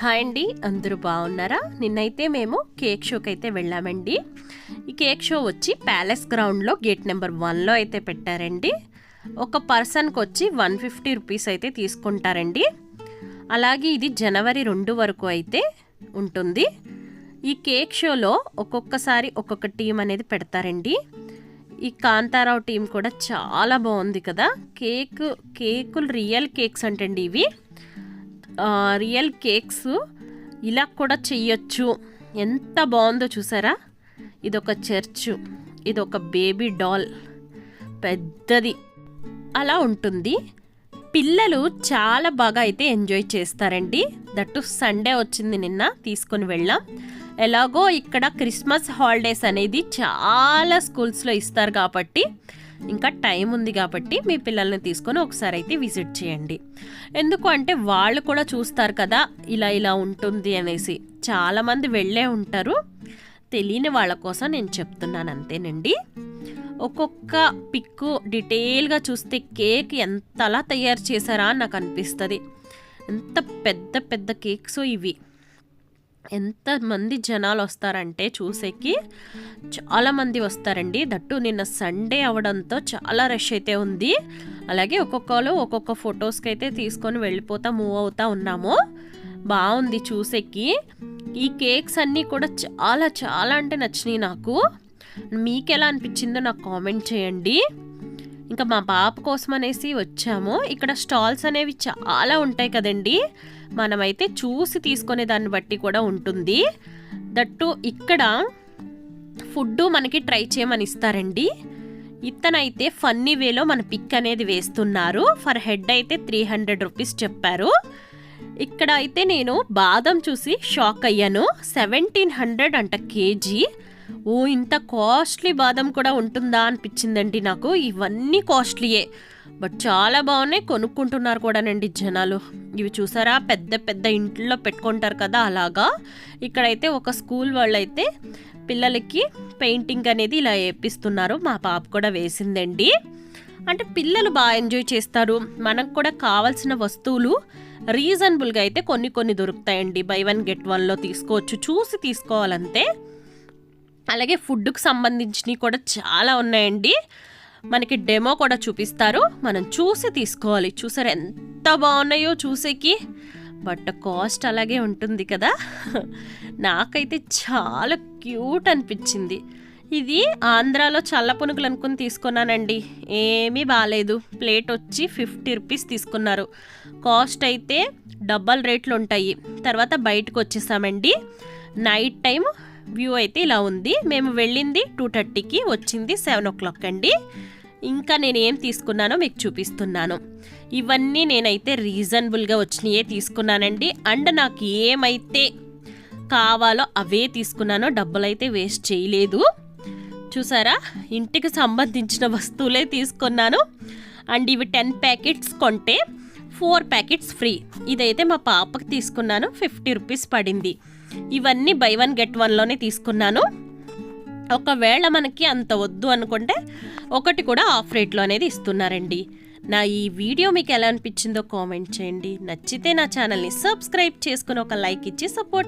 Hi అండి అందరూ బాగున్నారా? నిన్నైతే మేము కేక్ షోకి అయితే వెళ్ళామండి. ఈ కేక్ షో వచ్చి ప్యాలెస్ గ్రౌండ్లో గేట్ నెంబర్ వన్లో అయితే పెట్టారండి. ఒక పర్సన్కి వచ్చి వన్ ఫిఫ్టీ రూపీస్ అయితే తీసుకుంటారండి. అలాగే ఇది జనవరి రెండు వరకు అయితే ఉంటుంది. ఈ కేక్ షోలో ఒక్కొక్కసారి ఒక్కొక్క టీం అనేది పెడతారండి. ఈ కాంతారావు టీం కూడా చాలా బాగుంది కదా. కేక్ కేకులు రియల్ కేక్స్ అంటండి ఇవి. రియల్ కేక్స్ ఇలా కూడా చెయ్యొచ్చు. ఎంత బాగుందో చూసారా? ఇదొక చర్చ్ ఇదొక బేబీ డాల్ పెద్దది. అలా ఉంటుంది. పిల్లలు చాలా బాగా అయితే ఎంజాయ్ చేస్తారండి. దట్టు సండే వచ్చింది నిన్న తీసుకొని వెళ్ళాం. ఎలాగో ఇక్కడ క్రిస్మస్ హాలిడేస్ అనేది చాలా స్కూల్స్లో ఇస్తారు కాబట్టి ఇంకా టైం ఉంది కాబట్టి మీ పిల్లల్ని తీసుకొని ఒకసారి అయితే విజిట్ చేయండి. ఎందుకు అంటే వాళ్ళు కూడా చూస్తారు కదా ఇలా ఇలా ఉంటుంది అనేసి. చాలామంది వెళ్ళే ఉంటారు. తెలియని వాళ్ళ కోసం నేను చెప్తున్నాను అంతేనండి. ఒక్కొక్క పిక్కు డీటెయిల్గా చూస్తే కేక్ ఎంతలా తయారు చేశారా అని నాకు అనిపిస్తుంది. ఎంత పెద్ద పెద్ద కేక్స్ ఇవి. ఎంతమంది జనాలు వస్తారంటే చూసేకి చాలామంది వస్తారండి. దట్టు నిన్న సండే అవడంతో చాలా రష్ అయితే ఉంది. అలాగే ఒక్కొక్కరు ఒక్కొక్క ఫొటోస్కి అయితే తీసుకొని వెళ్ళిపోతా మూవ్ అవుతా ఉన్నాము. బాగుంది చూసేకి. ఈ కేక్స్ అన్నీ కూడా చాలా చాలా అంటే నచ్చినాయి నాకు. మీకు ఎలా అనిపించిందో నాకు కామెంట్ చేయండి. ఇంకా మా పాప కోసం అనేసి వచ్చాము. ఇక్కడ స్టాల్స్ అనేవి చాలా ఉంటాయి కదండి. మనమైతే చూసి తీసుకునే దాన్ని బట్టి కూడా ఉంటుంది. దట్టు ఇక్కడ ఫుడ్ మనకి ట్రై చేయమని ఇస్తారండి. ఇతనైతే ఫన్నీ వేలో మన పిక్ అనేది వేస్తున్నారు. ఫర్ హెడ్ అయితే త్రీ హండ్రెడ్ రూపీస్ చెప్పారు. ఇక్కడ అయితే నేను బాదం చూసి షాక్ అయ్యాను. సెవెంటీన్ హండ్రెడ్ అంట కేజీ. ఓ ఇంత కాస్ట్లీ బాదం కూడా ఉంటుందా అనిపించిందండి నాకు. ఇవన్నీ కాస్ట్లీయే. బట్ చాలా బాగున్నాయి కొనుక్కుంటున్నారు కూడానండి జనాలు. ఇవి చూసారా? పెద్ద పెద్ద ఇంట్లో పెట్టుకుంటారు కదా అలాగా. ఇక్కడైతే ఒక స్కూల్ వాళ్ళైతే పిల్లలకి పెయింటింగ్ అనేది ఇలా వేపిస్తున్నారు. మా పాప కూడా వేసిందండి. అంటే పిల్లలు బాగా ఎంజాయ్ చేస్తారు. మనకు కూడా కావాల్సిన వస్తువులు రీజనబుల్గా అయితే కొన్ని కొన్ని దొరుకుతాయండి. బై వన్ గెట్ వన్లో తీసుకోవచ్చు. చూసి తీసుకోవాలంతే. అలాగే ఫుడ్కు సంబంధించినవి కూడా చాలా ఉన్నాయండి. మనకి డెమో కూడా చూపిస్తారు. మనం చూసి తీసుకోవాలి. చూసారు ఎంత బాగున్నాయో చూసేకి. బట్ కాస్ట్ అలాగే ఉంటుంది కదా. నాకైతే చాలా క్యూట్ అనిపించింది. ఇది ఆంధ్రాలో చల్ల పునుగులు అనుకుని తీసుకున్నానండి. ఏమీ బాగాలేదు ప్లేట్ వచ్చి ఫిఫ్టీ రూపీస్ తీసుకున్నారు. కాస్ట్ అయితే డబ్బల్ రేట్లు ఉంటాయి. తర్వాత బయటకు వచ్చేసామండి. నైట్ టైం వ్యూ అయితే ఇలా ఉంది. మేము వెళ్ళింది టూ థర్టీకి వచ్చింది సెవెన్ ఓ క్లాక్ అండి. ఇంకా నేను ఏం తీసుకున్నానో మీకు చూపిస్తున్నాను. ఇవన్నీ నేనైతే రీజనబుల్గా వచ్చినాయే తీసుకున్నానండి. అండ్ నాకు ఏమైతే కావాలో అవే తీసుకున్నానో డబ్బులైతే వేస్ట్ చేయలేదు. చూసారా? ఇంటికి సంబంధించిన వస్తువులే తీసుకున్నాను. అండ్ ఇవి టెన్ ప్యాకెట్స్ కొంటే ఫోర్ ప్యాకెట్స్ ఫ్రీ. ఇదైతే మా పాపకి తీసుకున్నాను. ఫిఫ్టీ రూపీస్ పడింది. ఇవన్నీ బై వన్ గెట్ వన్లోనే తీసుకున్నాను. ఒకవేళ మనకి అంత వద్దు అనుకుంటే ఒకటి కూడా ఆఫ్ రేట్లో అనేది ఇస్తున్నారండి. నా ఈ వీడియో మీకు ఎలా అనిపించిందో కామెంట్ చేయండి. నచ్చితే నా ఛానల్ని సబ్స్క్రైబ్ చేసుకుని ఒక లైక్ ఇచ్చి సపోర్ట్